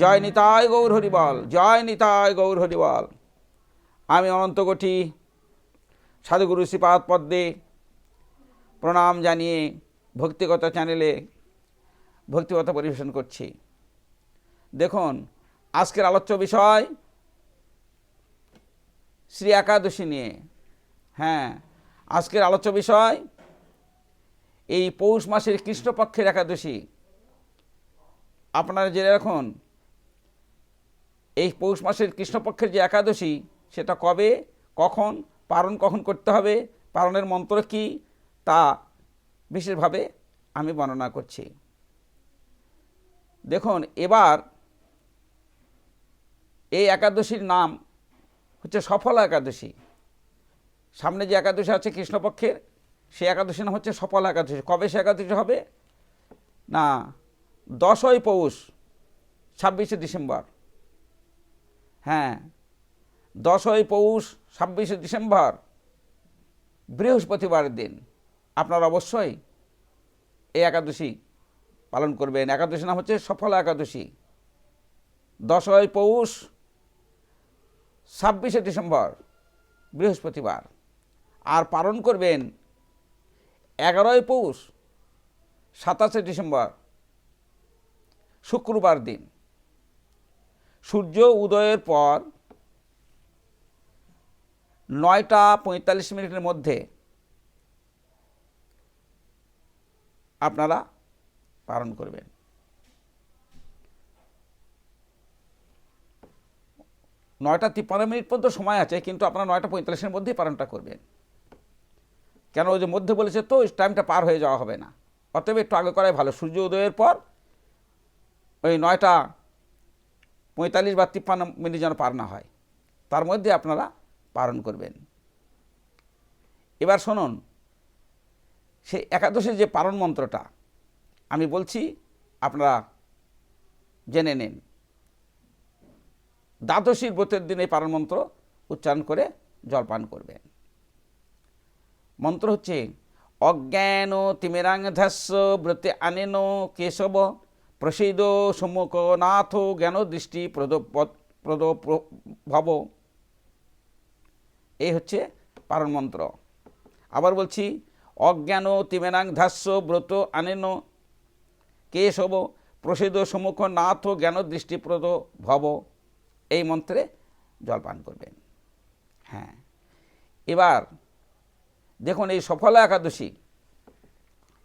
জয় নিতায় গৌর হরিবল, জয় নিতায় গৌর হরিবল। আমি অনন্তকোটি সাধুগুরু শ্রীপাদ পদ্মে প্রণাম জানিয়ে ভক্তিগত চ্যানেলে ভক্তিগত পরিবেশন করছি। দেখুন, আজকের আলোচ্য বিষয় শ্রী একাদশী নিয়ে। হ্যাঁ আজকের আলোচ্য বিষয় এই পৌষ মাসের কৃষ্ণপক্ষের একাদশী। আপনারা জেনে রাখুন এই পৌষ মাসের কৃষ্ণপক্ষের যে একাদশী, সেটা কবে, কখন, পালন কখন করতে হবে, পালনের মন্ত্র কি, তা বিশেষভাবে আমি বর্ণনা করছি। দেখুন, এবার এই একাদশীর নাম হচ্ছে সফলা একাদশী। সামনে যে একাদশী আছে কৃষ্ণপক্ষের, সে একাদশী নাম হচ্ছে সফল একাদশী। কবে সে একাদশী হবে? না, দশই পৌষ, ছাব্বিশে ডিসেম্বর। হ্যাঁ দশই পৌষ ছাব্বিশে ডিসেম্বর, বৃহস্পতিবারের দিন। আপনারা অবশ্যই এই একাদশী পালন করবেন। একাদশী নাম হচ্ছে সফল একাদশী। দশই পৌষ ছাব্বিশে ডিসেম্বর, বৃহস্পতিবার। আর পালন করবেন এগারোই পৌষ সাতাশে ডিসেম্বর, শুক্রবার দিন। সূর্য উদয়ের পর নয়টা পঁয়তাল্লিশ মিনিটের মধ্যে আপনারা পালন করবেন। নয়টা তিপ্পান্ন মিনিট পর্যন্ত সময় আছে, কিন্তু আপনারা নয়টা পঁয়তাল্লিশের মধ্যেই পালনটা করবেন। কেন ওই যে মধ্যে বলেছে তো, ওই টাইমটা পার হয়ে যাওয়া হবে না। অতএব একটু আগে করাই ভালো। সূর্য উদয়ের পর ওই নয়টা পঁয়তাল্লিশ বা তিপ্পান্ন মিনিট যেন পার না হয়, তার মধ্যে আপনারা পালন করবেন। এবার শুনুন সেই একাদশীর যে পালন মন্ত্রটা, আমি বলছি আপনারা জেনে নিন। দ্বাদশীর ব্রতের দিন এই পালন মন্ত্র উচ্চারণ করে জলপান করবেন। মন্ত্র হচ্ছে, অজ্ঞান তিমেরাং ধ্যাস্য ব্রতে আনেন কেশব প্রসিদ সম্মুখ নাথ জ্ঞান দৃষ্টি প্রদ প্রদ ভব এই হচ্ছে পারণ মন্ত্র আবার বলছি, অজ্ঞান তিমেনাং ধাস্য ব্রত আনেন কেশব প্রসিদ্ধ সম্মুখ নাথ জ্ঞান দৃষ্টিপ্রদ ভব এই মন্ত্রে জলপান করবেন। হ্যাঁ। এবার দেখুন এই সফলা একাদশী,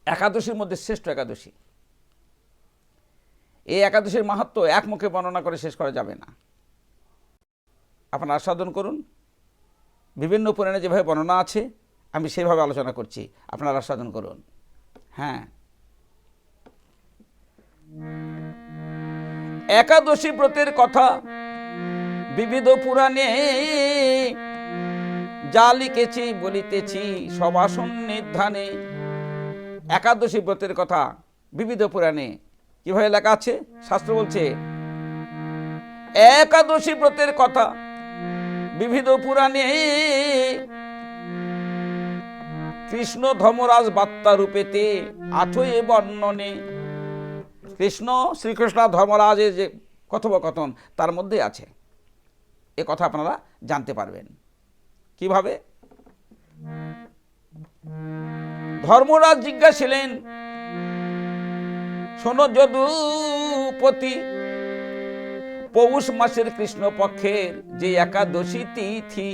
একাদশীর মধ্যে শ্রেষ্ঠ একাদশী। এই একাদশীর মাহাত্ম এক মুখে বর্ণনা করে শেষ করা যাবে না। আপনারা আস্বাদন করুন। বিভিন্ন পুরাণে যেভাবে বর্ণনা আছে, আমি সেভাবে আলোচনা করছি। আপনারা আস্বাদন করুন। হ্যাঁ। একাদশী ব্রতের কথা বিবিধ পুরাণে যা লিখেছি, বলিতেছি সবাসন নির্ধানে একাদশী ব্রতের কথা বিবিধ পুরাণে কীভাবে লেখা আছে? শাস্ত্র বলছে, একাদশী ব্রতের কথা বিবিধ পুরাণে কৃষ্ণ ধর্মরাজ বার্তা রূপেতে আঠয়ে বর্ণনে কৃষ্ণ শ্রীকৃষ্ণ ধর্মরাজের যে কথোপকথন, তার মধ্যে আছে। এ কথা আপনারা জানতে পারবেন। কীভাবে? ধর্মরাজ জিজ্ঞাসিলেন শোনো যদুপতি। পৌষ মাসের কৃষ্ণ পক্ষের যে একাদশী তিথি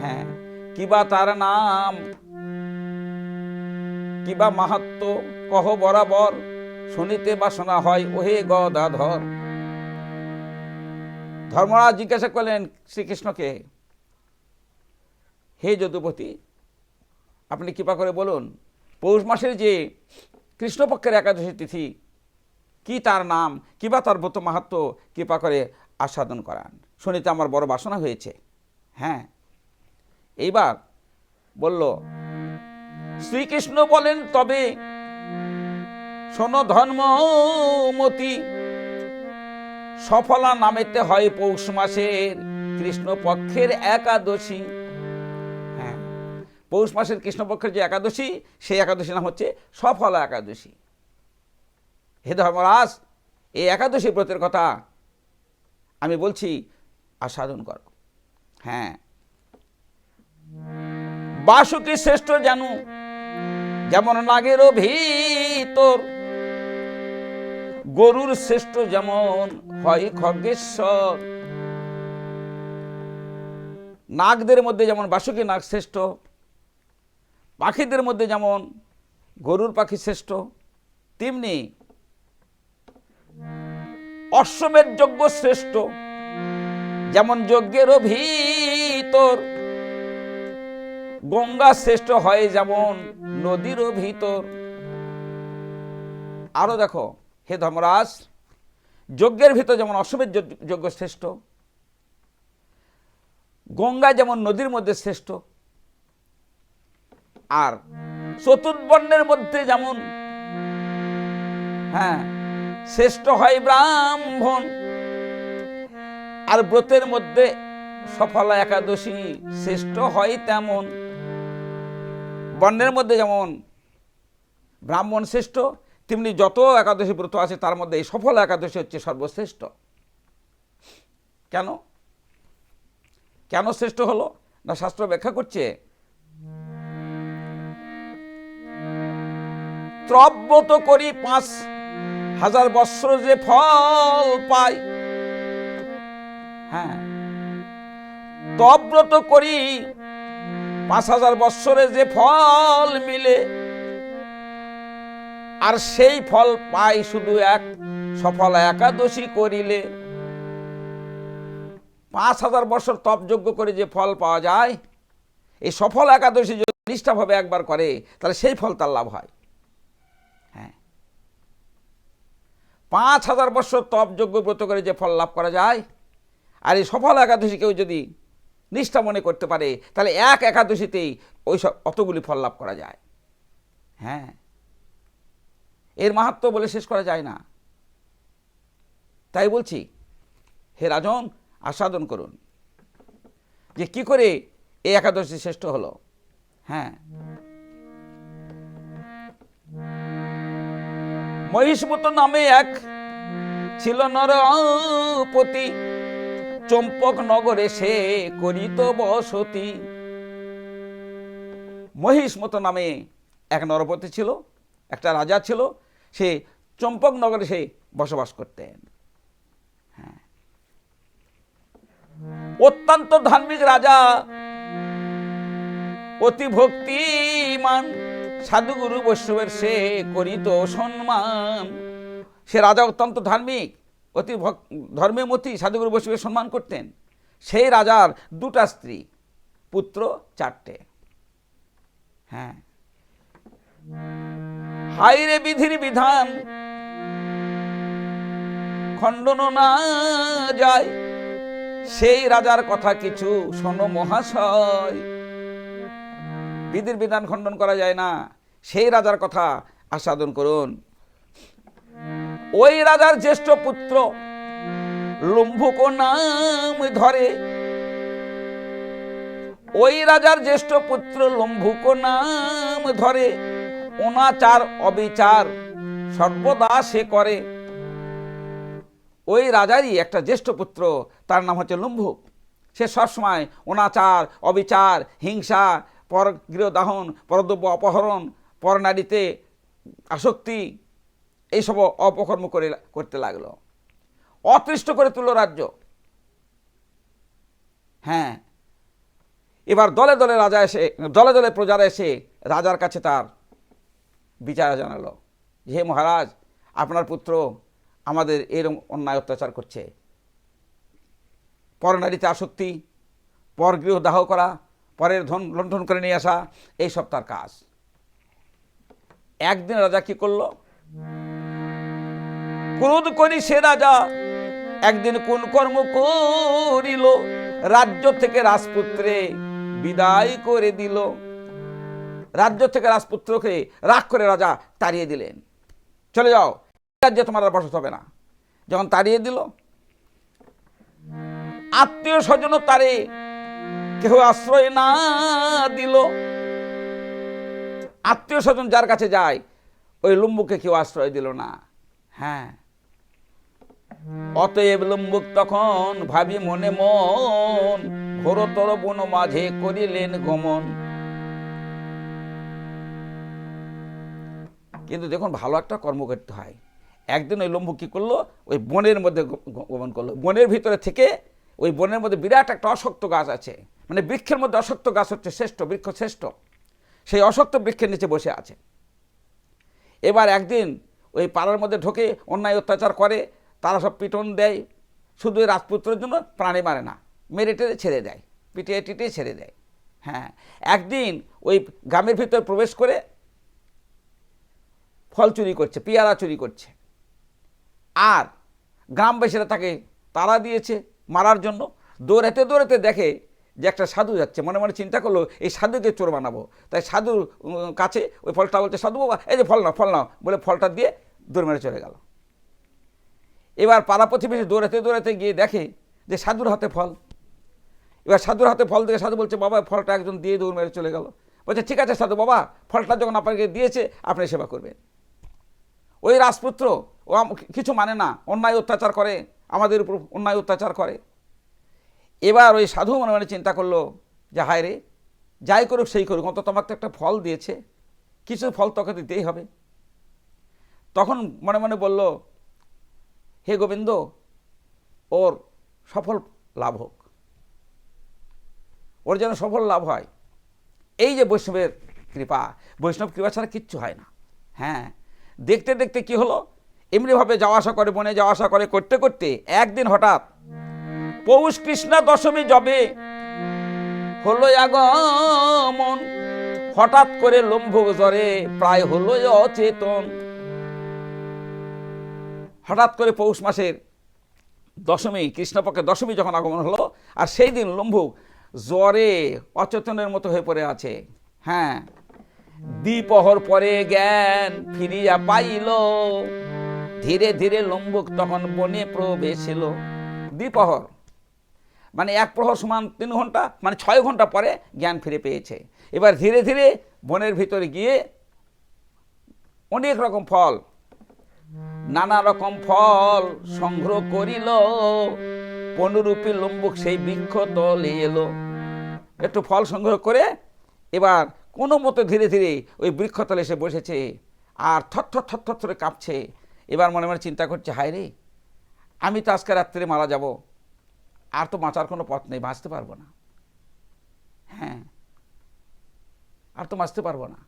হ্যাঁ কিবা তার নাম, কিবা মাহাত্ম, কহ বরাবর শুনিতে বাসনা হয়, ওহে গদাধর। ধর্মরাজ জিজ্ঞাসা করলেন শ্রীকৃষ্ণকে, হে যদুপতি, আপনি কৃপা করে বলুন, পৌষ মাসের যে কৃষ্ণপক্ষের একাদশী তিথি, কি তার নাম কিবা তার ব্রত মাহাত্ম কৃপা করে আস্বাদন করান। শুনিতে আমার বড় বাসনা হয়েছে। হ্যাঁ। এইবার বলল, শ্রীকৃষ্ণ বলেন, তবে শোনো ধর্মমতি, সফলা নামেতে হয় পৌষ মাসের কৃষ্ণপক্ষের একাদশী। পৌষ মাসের কৃষ্ণপক্ষের যে একাদশী, সেই একাদশী নাম হচ্ছে সফলা একাদশী। হে ধর্মরাজ এই একাদশী ব্রতের কথা আমি বলছি, আস্বাদন করো। হ্যাঁ। বাসুকি শ্রেষ্ঠ জানু, যেমন নাগেরও ভিতর, গরুর শ্রেষ্ঠ যেমন হয় খগেশ্বর। নাগদের মধ্যে যেমন বাসুকি নাগ শ্রেষ্ঠ পাখিদের মধ্যে যেমন গরুর পাখি শ্রেষ্ঠ, তেমনি অশ্বমের যজ্ঞ শ্রেষ্ঠ, যেমন যজ্ঞের ভিতর গঙ্গা শ্রেষ্ঠ হয় যেমন নদীরও ভিতর। আরও দেখো, হে ধর্মরাজ, যজ্ঞের ভিতর যেমন অশ্বমের যজ্ঞ- যজ্ঞ শ্রেষ্ঠ, গঙ্গা যেমন নদীর মধ্যে শ্রেষ্ঠ আর চতুর্বর্ণের মধ্যে যেমন হ্যাঁ শ্রেষ্ঠ হয় ব্রাহ্মণ, আর ব্রতের মধ্যে সফলা একাদশী, শ্রেষ্ঠ হয় তেমন। বর্ণের মধ্যে যেমন, ব্রাহ্মণ শ্রেষ্ঠ, তেমনি যত একাদশী ব্রত আছে তার মধ্যে এই সফল একাদশী হচ্ছে সর্বশ্রেষ্ঠ। কেন? কেন শ্রেষ্ঠ হলো? না শাস্ত্র ব্যাখ্যা করছে? ত্রব্রত করি পাঁচ হাজার বৎসর যে ফল পাই। হ্যাঁ। তব্রত করি পাঁচ হাজার বৎসরে যে ফল মিলে। আর সেই ফল পাই শুধু এক, সফল একাদশী করিলে। পাঁচ হাজার বছর তপযজ্ঞ করে যে ফল পাওয়া যায়, এই সফল একাদশী যদি নিষ্ঠাভাবে একবার করে, তাহলে সেই ফল তার লাভ হ্যাঁ। পাঁচ হাজার বছর তপযজ্ঞ ব্রত করে যে ফল লাভ করা যায়, আর এই সফল একাদশী কেউ যদি নিষ্ঠা মনে করতে পারে, তাহলে এক একাদশীতেই ওই সব অতগুলি ফল লাভ করা যায়। হ্যাঁ। এর মাহাত্ম বলে শেষ করা যায় না। তাই বলছি, হে রাজন, আস্বাদন করুন। যে কি করে এই একাদশী শ্রেষ্ঠ হলো? হ্যাঁ। মহিষ্মত নামে এক ছিল নরপতি। চম্পক নগরে সে করিত বসতি। মহিষ্মত নামে এক নরপতি ছিল, একটা রাজা ছিল, সে চম্পক নগরে সে বসবাস করতেন। হ্যাঁ। অত্যন্ত ধার্মিক রাজা, অতি ভক্তিমান। সাধুগুরু বৈষ্ণবের সে করিত সম্মান। সে রাজা অত্যন্ত ধার্মিক, অতি ভক- ধর্মেমতি সাধুগুরু বৈষ্ণবের সম্মান করতেন। সেই রাজার দুটা স্ত্রী, পুত্র চারটে। হ্যাঁ। হাইরে বিধির বিধান, খণ্ডন না যায়। সেই রাজার কথা কিছু শোনো মহাশয়। বিধির বিধান খণ্ডন করা যায় না। সেই রাজার কথা আস্বাদন করুন। ওই রাজার জ্যেষ্ঠ পুত্র লম্ভুক নাম ধরে। ওই রাজার জ্যেষ্ঠ পুত্র লম্ভুক নাম ধরে। অনাচার, অবিচার সর্বদা সে করে। ওই রাজারই একটা জ্যেষ্ঠ পুত্র, তার নাম হচ্ছে লম্ভুক সে সবসময় অনাচার, অবিচার, হিংসা পর গৃহদাহন পরদ্রব্য অপহরণ, পর নারীতে আসক্তি, এইসব অপকর্ম করে করতে লাগল। অতৃষ্ট করে তুলল রাজ্য। হ্যাঁ। এবার দলে দলে রাজা এসে, দলে দলে প্রজারা এসে রাজার কাছে তার বিচার জানালো। যে মহারাজ, আপনার পুত্র আমাদের এরকম অন্যায় অত্যাচার করছে। পরনারীতে আসক্তি, পর গৃহ দাহ করা পরের ধন লণ্ঠন করে নিয়ে আসা এইসব তার কাজ। একদিন রাজা কি করল? ক্রোধ করি সে রাজা, একদিন কোন কর্ম করিল, রাজ্য থেকে রাজপুত্রে বিদায় করে দিল। রাজ্য থেকে রাজপুত্রকে রাগ করে রাজা তাড়িয়ে দিলেন। চলে যাও রাজ্যে তোমার আর বসত হবে না। যখন তাড়িয়ে দিল আত্মীয় স্বজন তারে কেহ আশ্রয় না দিল। আত্মীয় স্বজন যার কাছে যায়, ওই লম্বুকে কেউ আশ্রয় দিল না। হ্যাঁ। অতএব লম্বুক তখন ভাবি মনে মন, ঘোরতর বন মাঝে করিলেন গমন। কিন্তু দেখুন, ভালো একটা কর্ম করতে হয়। একদিন ওই লম্বু কী করল? ওই বনের মধ্যে গমন করল। বনের ভিতরে থেকে ওই বনের মধ্যে বিরাট একটা অশক্ত গাছ আছে। মানে বৃক্ষের মধ্যে অশক্ত গাছ হচ্ছে শ্রেষ্ঠ, বৃক্ষ শ্রেষ্ঠ। সেই অশক্ত বৃক্ষের নিচে বসে আছে। এবার একদিন ওই পাড়ার মধ্যে ঢোকে, অন্যায় অত্যাচার করে, তারা সব পিটন দেয়। শুধু রাজপুত্রের জন্য প্রাণী মারে না, মেরে টেরে ছেড়ে দেয়, পিটিয়ে টিটিয়ে ছেড়ে দেয়। হ্যাঁ একদিন ওই গ্রামের ভিতরে প্রবেশ করে ফল চুরি করছে, পেয়ারা চুরি করছে। আর গ্রামবাসীরা তাকে তারা দিয়েছে মারার জন্য। দৌড়াতে দৌড়াতে দেখে যে একটা সাধু যাচ্ছে, মনে মনে চিন্তা করল, এই সাধুকে চোর বানাবো। তাই সাধুর কাছে ওই ফলটা বলছে, সাধু বাবা, এই যে ফল নাও ফল নাও। বলে ফলটা দিয়ে দৌড় মেরে চলে গেল। এবার পাড়া প্রতিবেশী দৌড়াতে দৌড়াতে গিয়ে দেখে যে সাধুর হাতে ফল। এবার সাধুর হাতে ফল দেখে সাধু বলছে, বাবা, ফলটা একজন দিয়ে দৌড় মেরে চলে গেল। বলছে, ঠিক আছে সাধু বাবা, ফলটা যখন আপনাকে দিয়েছে, আপনি সেবা করবেন। ওই রাজপুত্র ও কিছু মানে না, অন্যায় অত্যাচার করে, আমাদের উপর অন্যায় অত্যাচার করে। এবার ওই সাধু মনে মনে চিন্তা করল যে, হায় রে, যাই করুক, সেই করুক, অন্তত আমাকে একটা ফল দিয়েছে। কিছু ফল তোকে দিতেই হবে। তখন মনে মনে বলল, হে গোবিন্দ, ওর সফল লাভ হোক। ওর যেন সফল লাভ হয়। এই যে বৈষ্ণবের কৃপা, বৈষ্ণব কৃপা ছাড়া কিচ্ছু হয় না। হ্যাঁ দেখতে দেখতে কি হলো? এমনিভাবে যাওয়া আসা করে, বনে যাওয়া আসা করে করতে করতে একদিন হঠাৎ পৌষ কৃষ্ণা দশমী জবে। হলো আগমন, হঠাৎ করে লম্ভুক জ্বরে প্রায় হলো অচেতন। হঠাৎ করে পৌষ মাসের দশমী, কৃষ্ণপক্ষের দশমী যখন আগমন হলো, আর সেই দিন লম্ভুক জ্বরে অচেতনের মতো হয়ে পড়ে আছে। হ্যাঁ দ্বিপহর পরে জ্ঞান ফিরিয়া পাইল। ধীরে ধীরে লম্বুক তখন বনে প্রবেশ এলো। দ্বিপহর মানে এক প্রহর সমান তিন ঘণ্টা মানে ছয় ঘণ্টা পরে জ্ঞান ফিরে পেয়েছে। এবার ধীরে ধীরে বনের ভিতরে গিয়ে অনেক রকম ফল, নানা রকম ফল সংগ্রহ করিল। পনুরূপী লম্বুক সেই বৃক্ষ তলে এলো। একটু ফল সংগ্রহ করে এবার কোনো মতো ধীরে ধীরে ওই বৃক্ষতলে এসে বসেছে আর থর থর থর করে কাঁপছে। এবার মনে মনে চিন্তা করছে, হায় রে, আমি তো আজকে রাত্রে মারা যাব। আর তো বাঁচার কোনো পথ নেই, বাঁচতে পারব না। হ্যাঁ আর তো বাঁচতে পারব না।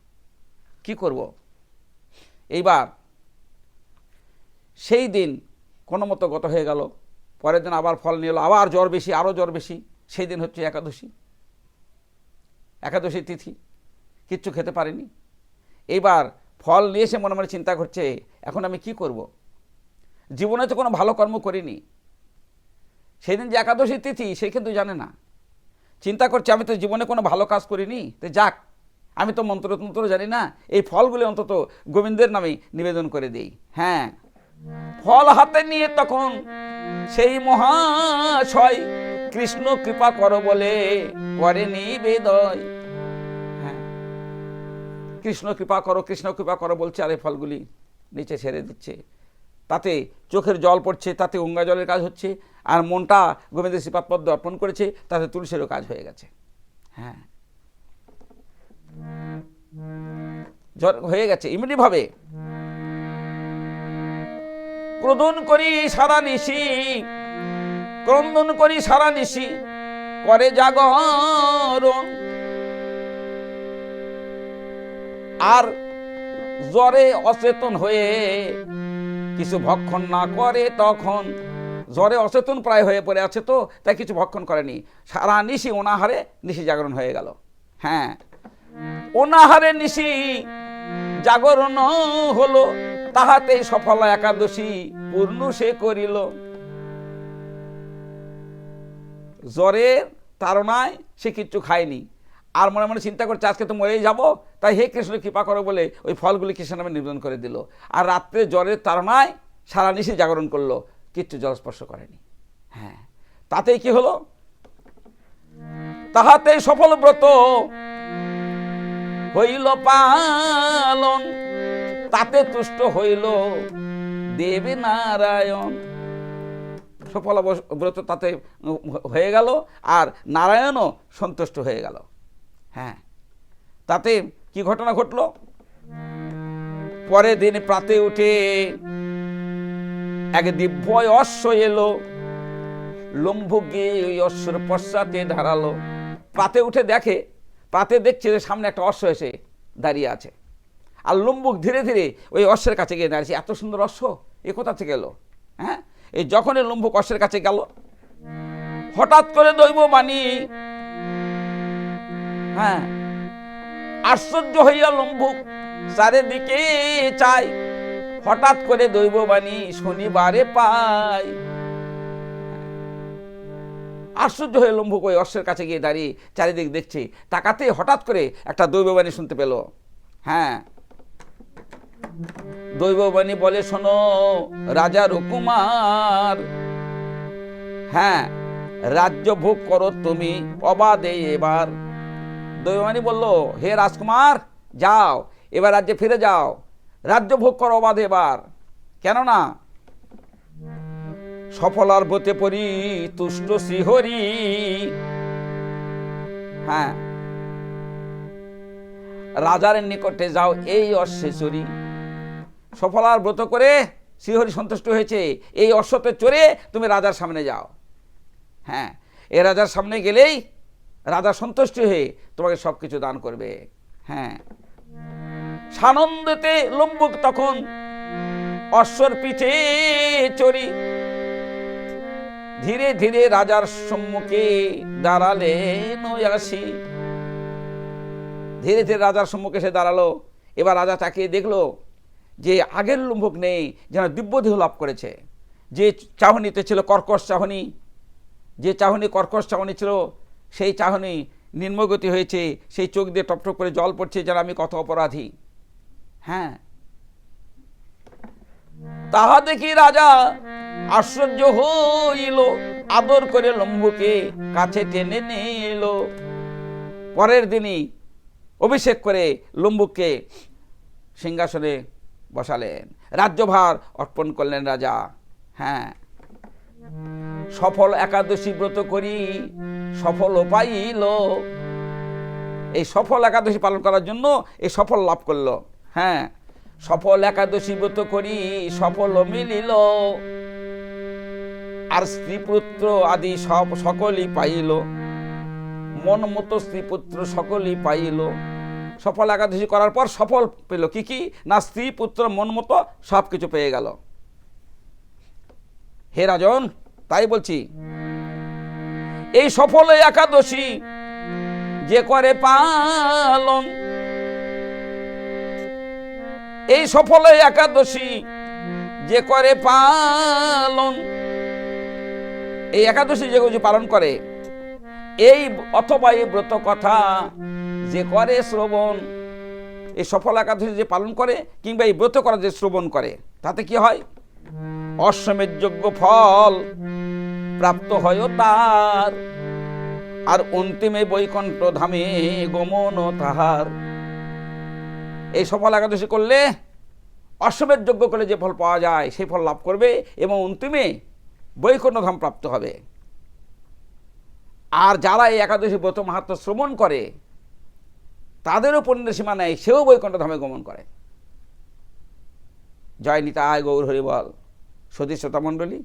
কি করব? এইবার সেই দিন কোনো মতো গত হয়ে গেল, পরের দিন আবার ফল নিয়ে এলো, আবার জ্বর বেশি আরও জ্বর বেশি। সেই দিন হচ্ছে একাদশী। একাদশী তিথি, কিচ্ছু খেতে পারিনি। এইবার ফল নিয়ে এসে মনে মনে চিন্তা করছে, এখন আমি কি করব। জীবনে তো কোনো ভালো কর্ম করিনি। সেই দিন যে একাদশী তিথি, সে কিন্তু জানে না। চিন্তা করছে, আমি তো জীবনে কোনো ভালো কাজ করিনি। তো যাক, আমি তো মন্ত্র তন্ত্র জানি না, এই ফলগুলি অন্তত গোবিন্দের নামে নিবেদন করে দিই। হ্যাঁ ফল হাতে নিয়ে তখন সেই মহাশয় কৃষ্ণ কৃপা করো বলে করে নিবেদয়। হ্যাঁ কৃষ্ণ কৃপা করো, কৃষ্ণ কৃপা করো বলছে, আর এই ফলগুলি নিচে ছেড়ে দিচ্ছে। তাতে চোখের জল পড়ছে, তাতে গঙ্গা জলের কাজ হচ্ছে, আর মনটা গোবিন্দের শ্রীপাদপদ্ম অর্পণ করেছে, তাতে তুলসীরও কাজ হয়ে গেছে। হ্যাঁ। হয়ে গেছে এমনিভাবে ক্রোধন করি সারা নিশি, ক্রন্দন করি সারা নিশি, করে জাগরণ আর জ্বরে অচেতন হয়ে কিছু ভক্ষণ না করে তখন জ্বরে অচেতন প্রায় হয়ে পড়ে আছে তো, তাই কিছু ভক্ষণ করেনি। সারা নিশি অনাহারে নিশি জাগরণ হয়ে গেল। হ্যাঁ অনাহারে নিশি জাগরণ হলো তাহাতে সফল একাদশী পূর্ণ সে করিল। জ্বরের তাড়নায় সে কিচ্ছু খায়নি। আর মনে মনে চিন্তা করছে, আজকে তো মরেই যাব। তাই হে কৃষ্ণ, কৃপা করো বলে ওই ফলগুলি কৃষ্ণ নামে নিবেদন করে দিল। আর রাত্রে জ্বরের তাড়নায় সারা নিশি জাগরণ করল, কিচ্ছু জলস্পর্শ করেনি। হ্যাঁ তাতেই কি হলো? তাহাতে সফল ব্রত হইল পালন, তাতে তুষ্ট হইল দেবে নারায়ণ। সফল ব্রত তাতে হয়ে গেল, আর নারায়ণও সন্তুষ্ট হয়ে গেল। হ্যাঁ। তাতে কি ঘটনা ঘটলো? পরের দিন প্রাতে উঠে এক দিব্য অশ্ব এলো গিয়ে ওই অশ্বর পশ্চাতে ধারালো। প্রাতে উঠে দেখে, প্রাতে দেখছে যে সামনে একটা অশ্ব এসে দাঁড়িয়ে আছে। আর লম্বুক ধীরে ধীরে ওই অশ্বের কাছে গিয়ে দাঁড়িয়েছে। এত সুন্দর অশ্ব, এ কোথা থেকে এলো? হ্যাঁ? এই যখনই লম্বুক অশ্বের কাছে গেল, হঠাৎ করে দৈব বাণী হ্যাঁ। আশ্চর্য হইয়া লম্বুক চারিদিকে চাই। হঠাৎ করে দৈববাণী শনিবারে পাই। আশ্চর্য হয়ে লম্বুক ওই অশ্বের কাছে গিয়ে দাঁড়িয়ে চারিদিক দেখছে। তাকাতে হঠাৎ করে একটা দৈববাণী শুনতে পেল। হ্যাঁ। দৈববাণী বলে, শোনো, রাজা রকুমার হ্যাঁ রাজ্য ভোগ করো তুমি, অবাধে এবার। দৈবানী বলল, হে রাজকুমার, যাও, এবার রাজ্যে ফিরে যাও। রাজ্য ভোগ করো অবাধে এবার। কেননা সফলার বতে পড়ি তুষ্ট শ্রীহরি। হ্যাঁ রাজার নিকটে যাও, এই অশ্বে চড়ি। সফলার ব্রত করে শ্রীহরি সন্তুষ্ট হয়েছে, এই অশ্বতে চড়ে তুমি রাজার সামনে যাও। হ্যাঁ এ রাজার সামনে গেলেই রাজা সন্তুষ্ট হয়ে তোমাকে সব কিছু দান করবে। হ্যাঁ। সানন্দতে লম্বুক তখন অশ্বর পিঠে চড়ি। ধীরে ধীরে রাজার সম্মুখে দাঁড়ালেন আসি ধীরে ধীরে রাজার সম্মুখে সে দাঁড়াল। এবার রাজা তাকিয়ে দেখল যে আগের লম্বুক নেই, যেন দিব্যদেহ লাভ করেছে। যে চাহনিতে ছিল কর্কশ চাহনি, যে চাহনি কর্কশ চাহনি ছিল সেই চাহনি নিম্নগতি হয়েছে, সেই চোখ দিয়ে টপটপ করে জল পড়ছে যেন আমি কত অপরাধী। হ্যাঁ। তাহা দেখি রাজা আশ্চর্য হইল, আদর করে লম্বুকে কাছে টেনে নিল। পরের দিনই অভিষেক করে লম্বুককে সিংহাসনে বসালেন। রাজ্যভার অর্পণ করলেন রাজা। হ্যাঁ। সফল একাদশী ব্রত করি, সফল পাইল। এই সফল একাদশী পালন করার জন্য এই সফল লাভ করল। হ্যাঁ সফল একাদশী ব্রত করি, সফল মিলিল। আর স্ত্রীপুত্র আদি সব সকলই পাইল। মন মতো স্ত্রীপুত্র সকলই পাইল। সফল একাদশী করার পর সফল পেল। কি কি? না স্ত্রী পুত্র মন মতো সব কিছু পেয়ে গেল। হে রাজন, তাই বলছি। এই সফল একাদশী যে করে পালন, এই সফল একাদশী যে করে পালন, এই একাদশী যে পালন করে, এই অথবা এই ব্রত কথা যে করে শ্রবণ, এই সফল একাদশী যে পালন করে কিংবা এই ব্রত করা যে শ্রবণ করে, তাতে কি হয়? অশ্বমের যোগ্য ফল প্রাপ্ত হয় তার। আর অন্তিমে বৈকণ্ঠ ধামে গমন তাহার। এই সফল একাদশী করলে অশ্বমের যোগ্য করলে যে ফল পাওয়া যায়, সেই ফল লাভ করবে এবং অন্তিমে বৈকুণ্ঠ ধাম প্রাপ্ত হবে। আর যারা এই একাদশী ব্রত মাহাত্ম শ্রবণ করে, তাদেরও পুণ্যের সীমা নেই, সেও বৈকুণ্ঠ ধামে গমন করে। জয় নিতায় গৌর হরিবল শ্রোতা মণ্ডলী,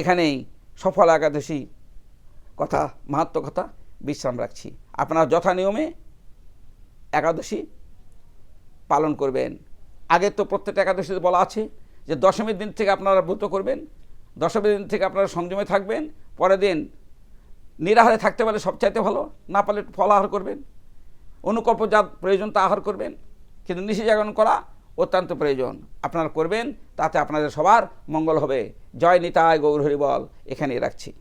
এখানেই সফল একাদশী কথা, মাহাত্ম কথা বিশ্রাম রাখছি। আপনারা যথা নিয়মে একাদশী পালন করবেন। আগে তো প্রত্যেকটা একাদশীতে বলা আছে যে দশমীর দিন থেকে আপনারা ব্রত করবেন, দশমীর দিন থেকে আপনারা সংযমে থাকবেন, পরের দিন নিরাহারে থাকতে পারলে সবচাইতে ভালো, না পারলে ফল আহার করবেন অনুকল্প যা প্রয়োজন তা আহার করবেন, কিন্তু জাগরণ করা অত্যন্ত প্রয়োজন। আপনারা করবেন, তাতে আপনাদের সবার মঙ্গল হবে। জয় নিতায় গৌর হরিবল এখানেই রাখছি।